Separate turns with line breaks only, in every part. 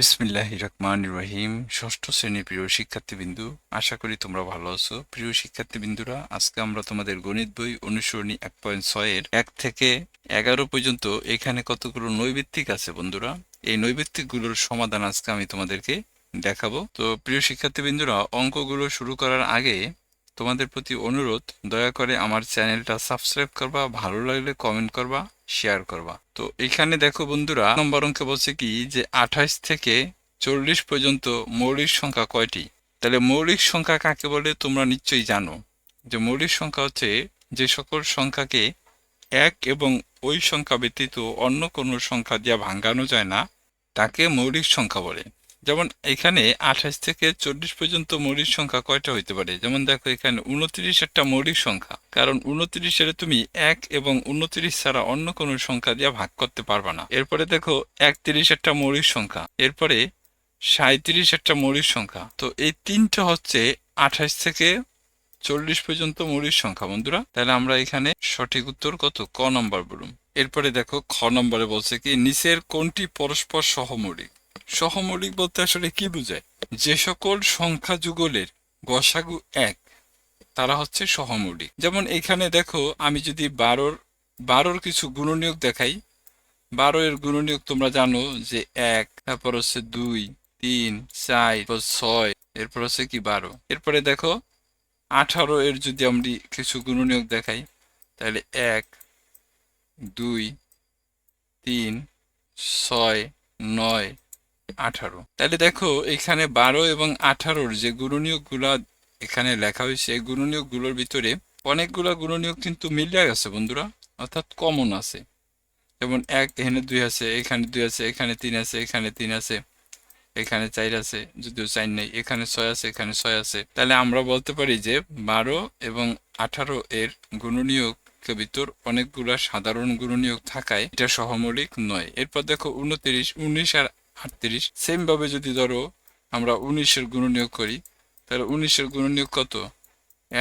বিসমিল্লাহ রহমান রহিম ষষ্ঠ শ্রেণীর প্রিয় শিক্ষার্থীবিন্দু আশা করি তোমরা ভালো আছো প্রিয় শিক্ষার্থীবিন্দুরা আজকে আমরা তোমাদের গণিত বই অনুসরণী এক পয়েন্ট ছয়ের এক থেকে এগারো পর্যন্ত এখানে কতগুলো নৈবিত্তিক আছে বন্ধুরা এই গুলোর সমাধান আজকে আমি তোমাদেরকে দেখাবো তো প্রিয় শিক্ষার্থীবৃন্দুরা অঙ্কগুলো শুরু করার আগে তোমাদের প্রতি অনুরোধ দয়া করে আমার চ্যানেলটা সাবস্ক্রাইব করবা ভালো লাগলে কমেন্ট করবা শেয়ার করবা তো এখানে দেখো বন্ধুরা নম্বর অঙ্কে বলছে কি যে আঠাশ থেকে চল্লিশ পর্যন্ত মৌলিক সংখ্যা কয়টি তাহলে মৌলিক সংখ্যা কাকে বলে তোমরা নিশ্চয়ই জানো যে মৌলিক সংখ্যা হচ্ছে যে সকল সংখ্যাকে এক এবং ওই সংখ্যা ব্যতীত অন্য কোনো সংখ্যা দিয়া ভাঙ্গানো যায় না তাকে মৌলিক সংখ্যা বলে যেমন এখানে আঠাশ থেকে চল্লিশ পর্যন্ত মৌলিক সংখ্যা কয়টা হইতে পারে যেমন দেখো এখানে উনত্রিশ একটা মৌলিক সংখ্যা কারণ উনত্রিশের তুমি এক এবং উনত্রিশ ছাড়া অন্য কোন সংখ্যা দিয়ে ভাগ করতে পারবে না এরপরে দেখো একত্রিশ একটা মৌলিক সংখ্যা এরপরে সাঁত্রিশ একটা মৌলিক সংখ্যা তো এই তিনটা হচ্ছে আঠাশ থেকে চল্লিশ পর্যন্ত মৌলিক সংখ্যা বন্ধুরা তাহলে আমরা এখানে সঠিক উত্তর কত ক নম্বর বলুন এরপরে দেখো খ নম্বরে বলছে কি নিচের কোনটি পরস্পর সহমৌলিক সহমৌলিক বলতে আসলে কি বুঝায় যে সকল সংখ্যা যুগলের গসাগু এক তারা হচ্ছে সহমৌলিক যেমন এখানে দেখো আমি যদি বারোর বারোর কিছু গুণনীয়ক দেখাই বারো এর গুণনীয়ক তোমরা জানো যে এক তারপর হচ্ছে দুই তিন চার ছয় এরপর হচ্ছে কি বারো এরপরে দেখো আঠারো এর যদি আমি কিছু গুণনীয়ক দেখাই তাহলে এক দুই তিন ছয় নয় আঠারো তাহলে দেখো এখানে বারো এবং আঠারোর যে গুণনীয়কগুলা এখানে লেখা হয়েছে এই গুণনীয়কগুলোর ভিতরে অনেকগুলো গুণনীয়ক কিন্তু মিলে গেছে বন্ধুরা অর্থাৎ কমন আছে যেমন এক এখানে দুই আছে এখানে দুই আছে এখানে তিন আছে এখানে তিন আছে এখানে চার আছে যদিও চার নেই এখানে ছয় আছে এখানে ছয় আছে তাহলে আমরা বলতে পারি যে বারো এবং আঠারো এর গুণনীয়ক ভিতর অনেকগুলা সাধারণ গুণনীয়ক থাকায় এটা সহমৌলিক নয় এরপর দেখো উনত্রিশ উনিশ আর আটত্রিশ সেমভাবে যদি ধরো আমরা উনিশের নিয়োগ করি তাহলে উনিশের নিয়োগ কত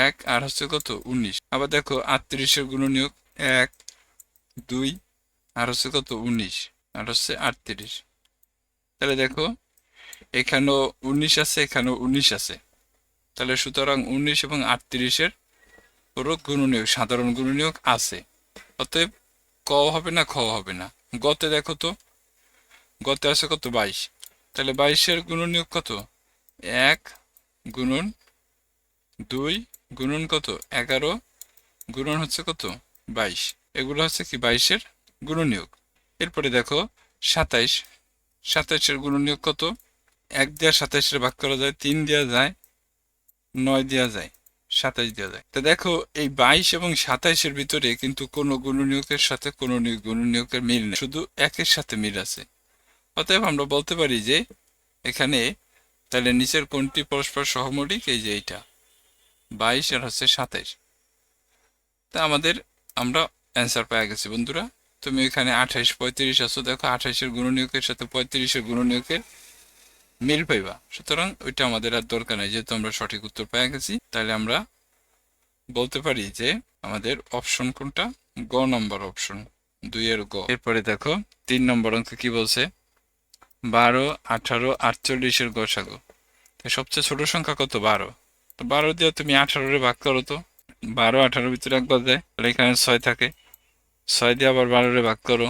এক আর হচ্ছে কত উনিশ আবার দেখো আটত্রিশের নিয়োগ এক দুই আর হচ্ছে কত উনিশ আর হচ্ছে আটত্রিশ তাহলে দেখো এখানেও উনিশ আছে এখানেও উনিশ আছে তাহলে সুতরাং উনিশ এবং আটত্রিশের পুরো নিয়োগ সাধারণ গুণনীয়ক আছে অতএব ক হবে না খ হবে না গতে দেখো তো গতে আছে কত বাইশ তাহলে বাইশের নিয়োগ কত এক গুণন দুই গুণন কত এগারো গুণন হচ্ছে কত বাইশ এগুলো হচ্ছে কি বাইশের নিয়োগ এরপরে দেখো সাতাইশ সাতাইশের নিয়োগ কত এক দেওয়া সাতাইশের ভাগ করা যায় তিন দেওয়া যায় নয় দেওয়া যায় সাতাইশ দেওয়া যায় তা দেখো এই বাইশ এবং সাতাইশের ভিতরে কিন্তু কোনো গুণনীয়কের সাথে কোনো গুণনীয়কের মিল নেই শুধু একের সাথে মিল আছে অতএব আমরা বলতে পারি যে এখানে তাহলে নিচের কোনটি পরস্পর সহমৌলিক এই যে এইটা বাইশ আর হচ্ছে সাতাইশ তা আমাদের আমরা অ্যান্সার পাওয়া গেছি বন্ধুরা তুমি এখানে আঠাইশ পঁয়ত্রিশ আছো দেখো আঠাইশের গুণনীয়কের সাথে পঁয়ত্রিশের গুণনীয়কের মিল পাইবা সুতরাং ওইটা আমাদের আর দরকার নেই যেহেতু আমরা সঠিক উত্তর পাওয়া গেছি তাহলে আমরা বলতে পারি যে আমাদের অপশন কোনটা গ নম্বর অপশন দুইয়ের গ এরপরে দেখো তিন নম্বর অঙ্ক কি বলছে বারো আঠারো আটচল্লিশের গসাগু সবচেয়ে ছোট সংখ্যা কত বারো তো বারো দিয়ে তুমি আঠারোরে ভাগ করো তো বারো আঠারোর ভিতরে একবার যায় তাহলে এখানে ছয় থাকে ছয় দিয়ে আবার বারোরে ভাগ করো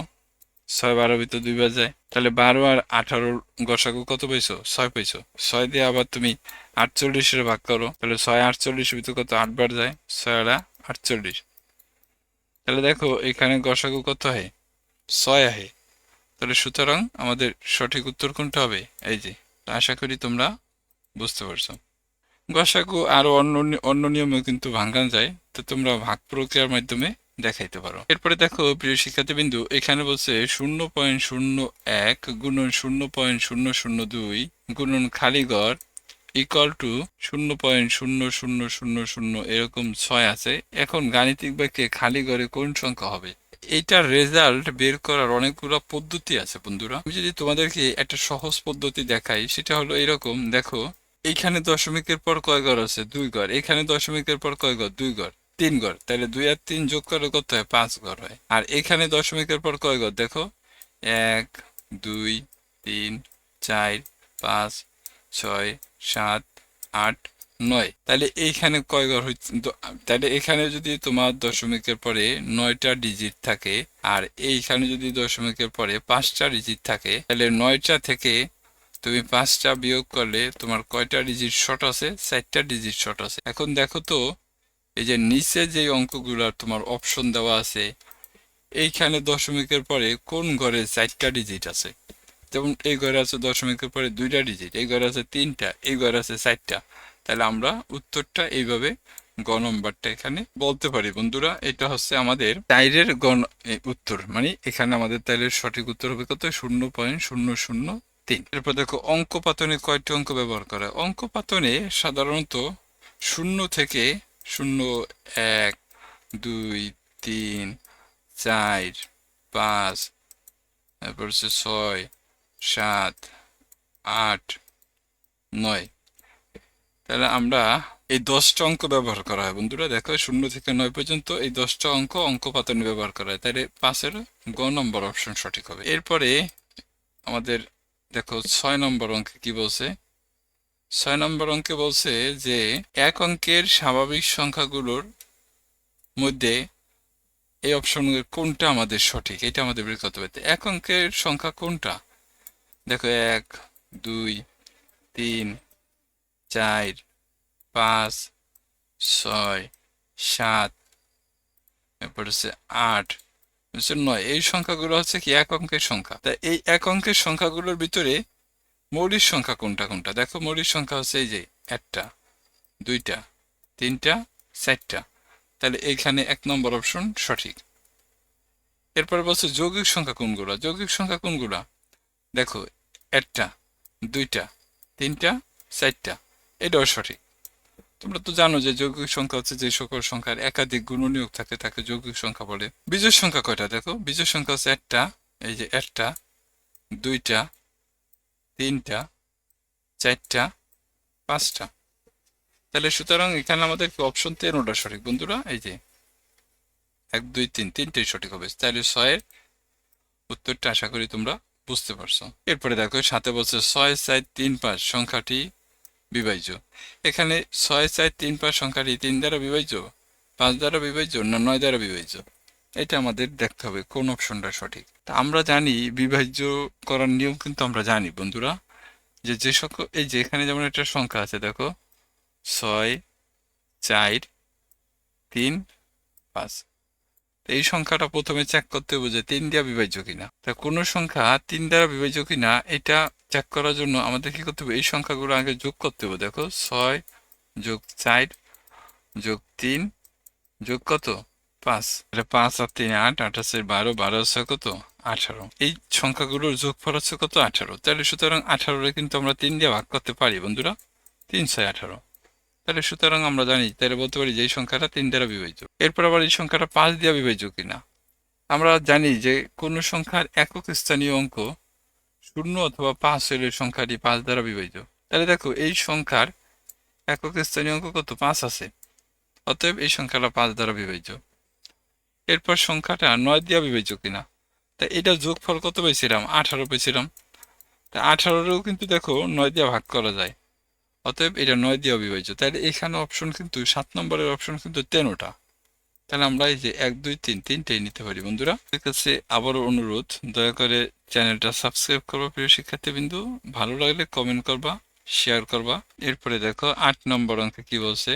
ছয় বারো ভিতর দুইবার যায় তাহলে বারো আর আঠারোর গসাগু কত পাইছো ছয় পাইছো ছয় দিয়ে আবার তুমি আটচল্লিশের ভাগ করো তাহলে ছয় আটচল্লিশ ভিতরে কত আটবার যায় ছয় আড়া আটচল্লিশ তাহলে দেখো এখানে গসাগু কত হয় ছয় আহে তাহলে সুতরাং আমাদের সঠিক উত্তর কোনটা হবে এই যে আশা করি তোমরা বুঝতে পারছো গসাগু আরও অন্য অন্য নিয়মেও কিন্তু ভাঙ্গান যায় তো তোমরা ভাগ প্রক্রিয়ার মাধ্যমে দেখাইতে পারো এরপরে দেখো প্রিয় শিক্ষার্থী বিন্দু এখানে বলছে শূন্য পয়েন্ট শূন্য এক গুণন শূন্য পয়েন্ট শূন্য শূন্য দুই গুণন খালিগড় ইকুয়াল টু শূন্য পয়েন্ট শূন্য শূন্য শূন্য শূন্য এরকম ছয় আছে এখন গাণিতিক বাক্যে খালি ঘরে কোন সংখ্যা হবে এইটার রেজাল্ট বের করার অনেকগুলো পদ্ধতি আছে বন্ধুরা আমি যদি তোমাদেরকে একটা সহজ পদ্ধতি দেখাই সেটা হলো এরকম দেখো এইখানে দশমিকের পর কয় ঘর আছে দুই ঘর এখানে দশমিকের পর কয় ঘর দুই ঘর তিন ঘর তাহলে দুই আর তিন যোগ করে কত হয় পাঁচ ঘর হয় আর এখানে দশমিকের পর কয় ঘর দেখো এক দুই তিন চার পাঁচ ছয় সাত আট নয় তাহলে এইখানে কয় ঘর হচ্ছে তাহলে এখানে যদি তোমার দশমিকের পরে নয়টা ডিজিট থাকে আর এইখানে যদি দশমিকের পরে পাঁচটা ডিজিট থাকে তাহলে নয়টা থেকে তুমি পাঁচটা বিয়োগ করলে তোমার কয়টা ডিজিট শর্ট আছে চারটা ডিজিট শর্ট আছে এখন দেখো তো এই যে নিচে যে অঙ্কগুলো তোমার অপশন দেওয়া আছে এইখানে দশমিকের পরে কোন ঘরে চারটা ডিজিট আছে যেমন এই ঘরে আছে দশমিকের পরে দুইটা ডিজিট এই ঘরে আছে তিনটা এই ঘরে আছে চারটা তাহলে আমরা উত্তরটা এইভাবে গ নম্বরটা এখানে বলতে পারি বন্ধুরা এটা হচ্ছে আমাদের চাইরের গণ উত্তর মানে এখানে আমাদের তাইলের সঠিক উত্তর হবে কত শূন্য পয়েন্ট শূন্য শূন্য তিন এরপর দেখো অঙ্ক পাতনে কয়েকটি অঙ্ক ব্যবহার করা অঙ্ক পাতনে সাধারণত শূন্য থেকে শূন্য এক দুই তিন চার পাঁচ তারপর হচ্ছে ছয় সাত আট নয় তাহলে আমরা এই দশটা অঙ্ক ব্যবহার করা হয় বন্ধুরা দেখো শূন্য থেকে নয় পর্যন্ত এই দশটা অঙ্ক অঙ্ক পাতন ব্যবহার করা হয় তাহলে পাঁচের গ নম্বর অপশন সঠিক হবে এরপরে আমাদের দেখো ছয় নম্বর অঙ্কে কি বলছে ছয় নম্বর অঙ্কে বলছে যে এক অঙ্কের স্বাভাবিক সংখ্যাগুলোর মধ্যে এই অপশন কোনটা আমাদের সঠিক এটা আমাদের বের করতে হবে এক অঙ্কের সংখ্যা কোনটা দেখো এক দুই তিন চার পাঁচ ছয় সাত এরপর হচ্ছে আট হচ্ছে নয় এই সংখ্যাগুলো হচ্ছে কি এক অঙ্কের সংখ্যা তা এই এক অঙ্কের সংখ্যাগুলোর ভিতরে মৌলিক সংখ্যা কোনটা কোনটা দেখো মৌলিক সংখ্যা হচ্ছে এই যে একটা দুইটা তিনটা চারটা তাহলে এইখানে এক নম্বর অপশন সঠিক এরপর বলছে যৌগিক সংখ্যা কোনগুলা যৌগিক সংখ্যা কোনগুলা দেখো একটা দুইটা তিনটা চারটা এটাও সঠিক তোমরা তো জানো যে যৌগিক সংখ্যা হচ্ছে যে সকল সংখ্যার একাধিক গুণনীয়োগ থাকে তাকে যৌগিক সংখ্যা বলে বিজয় সংখ্যা কয়টা দেখো বিজয় সংখ্যা হচ্ছে একটা এই যে একটা দুইটা তিনটা চারটা পাঁচটা তাহলে সুতরাং এখানে আমাদের অপশন তেরোটা সঠিক বন্ধুরা এই যে এক দুই তিন তিনটেই সঠিক হবে তাহলে ছয়ের উত্তরটা আশা করি তোমরা বুঝতে পারছো এরপরে দেখো সাথে বলছে ছয় চার তিন পাঁচ সংখ্যাটি বিভাজ্য এখানে ছয় চার তিন পাঁচ সংখ্যাটি তিন দ্বারা বিভাজ্য পাঁচ দ্বারা বিভাজ্য না নয় দ্বারা বিভাজ্য এটা আমাদের দেখতে হবে কোন অপশনটা সঠিক তা আমরা জানি বিভাজ্য করার নিয়ম কিন্তু আমরা জানি বন্ধুরা যে যে সকল এই যে এখানে যেমন একটা সংখ্যা আছে দেখো ছয় চার তিন পাঁচ এই সংখ্যাটা প্রথমে চেক করতে হবে যে তিন দ্বারা বিভাজ্য কিনা তা কোনো সংখ্যা তিন দ্বারা বিভাজ্য কিনা এটা চেক করার জন্য আমাদের কি করতে হবে এই সংখ্যাগুলো আগে যোগ করতে হবে দেখো ছয় যোগ চার যোগ তিন যোগ কত পাঁচ এটা পাঁচ আর তিন আট আঠাশের বারো বারো আছে কত আঠারো এই সংখ্যাগুলোর ফল হচ্ছে কত আঠারো তাহলে সুতরাং আঠারোরে কিন্তু আমরা তিন দিয়ে ভাগ করতে পারি বন্ধুরা তিন ছয় আঠারো তাহলে সুতরাং আমরা জানি তাহলে বলতে পারি যে এই সংখ্যাটা তিন দ্বারা বিভাজ্য এরপর আবার এই সংখ্যাটা পাঁচ দিয়ে বিভাজ্য কিনা আমরা জানি যে কোন সংখ্যার একক স্থানীয় অঙ্ক শূন্য অথবা পাঁচ হলে সংখ্যাটি পাঁচ দ্বারা বিভাজিত তাহলে দেখো এই সংখ্যার একক স্থানীয় অঙ্ক কত পাঁচ আছে অতএব এই সংখ্যাটা পাঁচ দ্বারা বিভাজ্য এরপর সংখ্যাটা নয় দিয়া বিভাজ্য কিনা তা এটা যোগফল কত পেয়েছিলাম আঠারো পেয়েছিলাম তা আঠারোরও কিন্তু দেখো নয় দিয়া ভাগ করা যায় অতএব এটা নয় দিয়া বিভাজ্য তাহলে এখানে অপশন কিন্তু সাত নম্বরের অপশন কিন্তু তেরোটা তাহলে আমরা এই যে এক দুই তিন তিনটাই নিতে পারি বন্ধুরা কাছে আবারও অনুরোধ দয়া করে চ্যানেলটা সাবস্ক্রাইব করবা প্রিয় শিক্ষার্থী বিন্দু ভালো লাগলে কমেন্ট করবা শেয়ার করবা এরপরে দেখো আট নম্বর অঙ্কে কি বলছে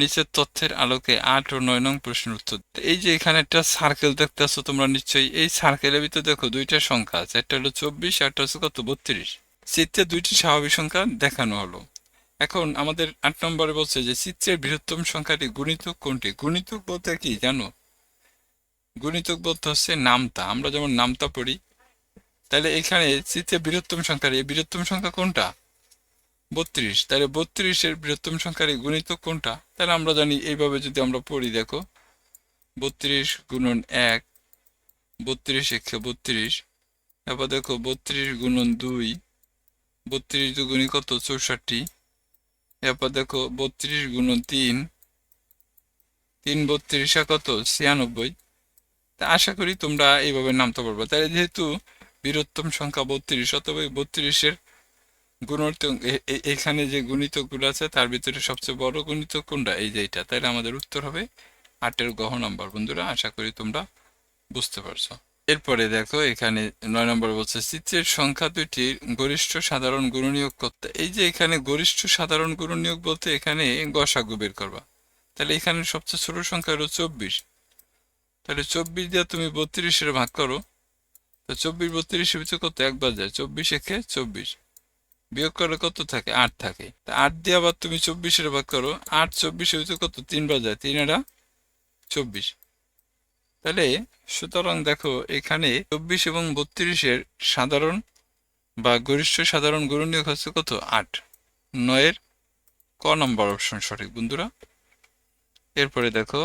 নিচের তথ্যের আলোকে আট ও নয় নং প্রশ্নের উত্তর এই যে এখানে একটা সার্কেল আসো তোমরা নিশ্চয়ই এই সার্কেলের ভিতরে দেখো দুইটা সংখ্যা আছে একটা হলো চব্বিশ একটা হচ্ছে কত বত্রিশ চিত্রে দুইটি স্বাভাবিক সংখ্যা দেখানো হলো এখন আমাদের আট নম্বরে বলছে যে চিত্রের বৃহত্তম সংখ্যাটি গুণিতক কোনটি গুণিতক বলতে কি জানো গুণিতক বলতে হচ্ছে নামতা আমরা যেমন নামতা পড়ি তাহলে এখানে চিত্রের বৃহত্তম সংখ্যা এই বৃহত্তম সংখ্যা কোনটা বত্রিশ তাহলে বত্রিশের বৃহত্তম সংখ্যার এই গুণিতক কোনটা তাহলে আমরা জানি এইভাবে যদি আমরা পড়ি দেখো বত্রিশ গুণন এক বত্রিশ একশো বত্রিশ তারপর দেখো বত্রিশ গুণন দুই বত্রিশ দুগুণি কত চৌষট্টি এরপর দেখো বত্রিশ গুণ তিন তিন বত্রিশা কত ছিয়ানব্বই তা আশা করি তোমরা এইভাবে নামতে পারবে তাহলে যেহেতু বীরত্তম সংখ্যা বত্রিশ অথবা বত্রিশের গুণর্ত এখানে যে গুণিতকগুলো আছে তার ভিতরে সবচেয়ে বড় গুণিত কোনটা এই যেটা তাহলে আমাদের উত্তর হবে আটের গহ নাম্বার বন্ধুরা আশা করি তোমরা বুঝতে পারছো এরপরে দেখো এখানে নয় নম্বর বলছে চিত্রের সংখ্যা দুইটির গরিষ্ঠ সাধারণ গুণনীয়োগ করতে এই যে এখানে গরিষ্ঠ সাধারণ গুণনীয়োগ বলতে এখানে গসাগু বের করবা তাহলে এখানে সবচেয়ে ছোট সংখ্যা হলো চব্বিশ তাহলে চব্বিশ দিয়ে তুমি বত্রিশের ভাগ করো তো চব্বিশ বত্রিশ ভিতরে কত একবার যায় চব্বিশ একে চব্বিশ বিয়োগ করলে কত থাকে আট থাকে তা আট দিয়ে আবার তুমি চব্বিশের ভাগ করো আট চব্বিশ ভিতরে কত তিনবার যায় তিন এটা চব্বিশ তাহলে সুতরাং দেখো এখানে চব্বিশ এবং বত্রিশের সাধারণ বা গরিষ্ঠ সাধারণ গুরুণীয় হচ্ছে কত আট নয়ের ক নম্বর অপশন সঠিক বন্ধুরা এরপরে দেখো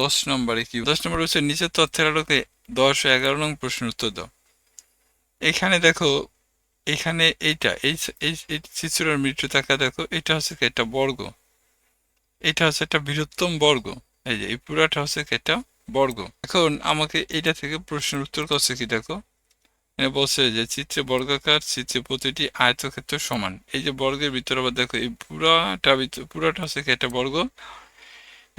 দশ নম্বরে কি দশ নম্বর হচ্ছে নিচের তথ্যের আলোকে দশ ও এগারো নং প্রশ্নের উত্তর দাও এখানে দেখো এখানে এইটা এই এই মৃত্যু থাকা দেখো এটা হচ্ছে একটা বর্গ এটা হচ্ছে একটা বৃহত্তম বর্গ এই যে এই পুরাটা হচ্ছে একটা বর্গ এখন আমাকে এটা থেকে প্রশ্নের উত্তর করছে কি দেখো এখানে বলছে যে চিত্রে বর্গাকার চিত্রে প্রতিটি আয়তক্ষেত্র সমান এই যে বর্গের ভিতরে আবার দেখো এই পুরাটা পুরাটা হচ্ছে কি একটা বর্গ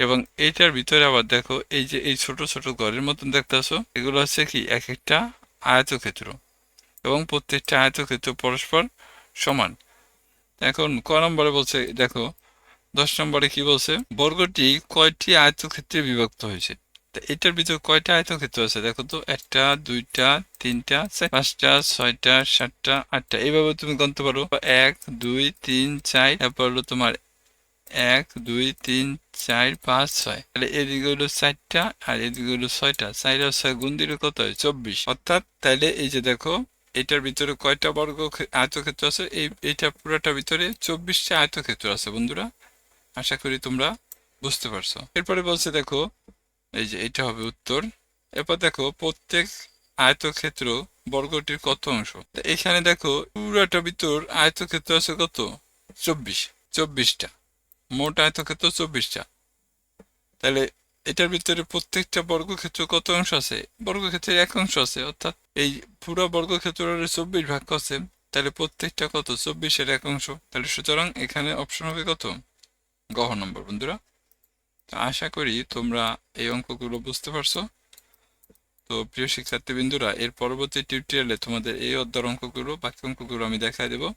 এবং এটার ভিতরে আবার দেখো এই যে এই ছোট ছোট ঘরের মতন দেখতেছো এগুলো হচ্ছে কি এক একটা আয়তক্ষেত্র এবং প্রত্যেকটা আয়তক্ষেত্র পরস্পর সমান এখন ক নম্বরে বলছে দেখো দশ নম্বরে কি বলছে বর্গটি কয়টি আয়তক্ষেত্রে বিভক্ত হয়েছে এটার ভিতরে কয়টা আয়তক্ষেত্র আছে দেখো তো একটা দুইটা তিনটা পাঁচটা ছয়টা সাতটা আটটা এইভাবে তুমি গণতে পারো এক দুই তিন চার তারপর হলো তোমার এক দুই তিন চার পাঁচ ছয় তাহলে এদিকে হলো চারটা আর এদিকে হলো ছয়টা চার আর ছয় গুণ দিলে কত হয় চব্বিশ অর্থাৎ তাহলে এই যে দেখো এটার ভিতরে কয়টা বর্গ আয়তক্ষেত্র আছে এই এটা পুরোটার ভিতরে চব্বিশটা আয়তক্ষেত্র আছে বন্ধুরা আশা করি তোমরা বুঝতে পারছো এরপরে বলছে দেখো এই যে এটা হবে উত্তর এরপর দেখো প্রত্যেক আয়তক্ষেত্র বর্গটির কত অংশ এখানে দেখো পুরাটা ভিতর আয়তক্ষেত্র আছে কত চব্বিশ চব্বিশটা মোট আয়তক্ষেত্র চব্বিশটা তাহলে এটার ভিতরে প্রত্যেকটা বর্গক্ষেত্র কত অংশ আছে বর্গক্ষেত্রের এক অংশ আছে অর্থাৎ এই পুরো বর্গক্ষেত্র চব্বিশ ভাগ আছে তাহলে প্রত্যেকটা কত চব্বিশের এক অংশ তাহলে সুতরাং এখানে অপশন হবে কত গহ নম্বর বন্ধুরা আশা করি তোমরা এই অঙ্কগুলো বুঝতে পারছো তো প্রিয় শিক্ষার্থীবৃন্দুরা এর পরবর্তী টিউটোরিয়ালে তোমাদের এই অধ্যার অঙ্কগুলো বাকি অঙ্কগুলো আমি দেখাই দেবো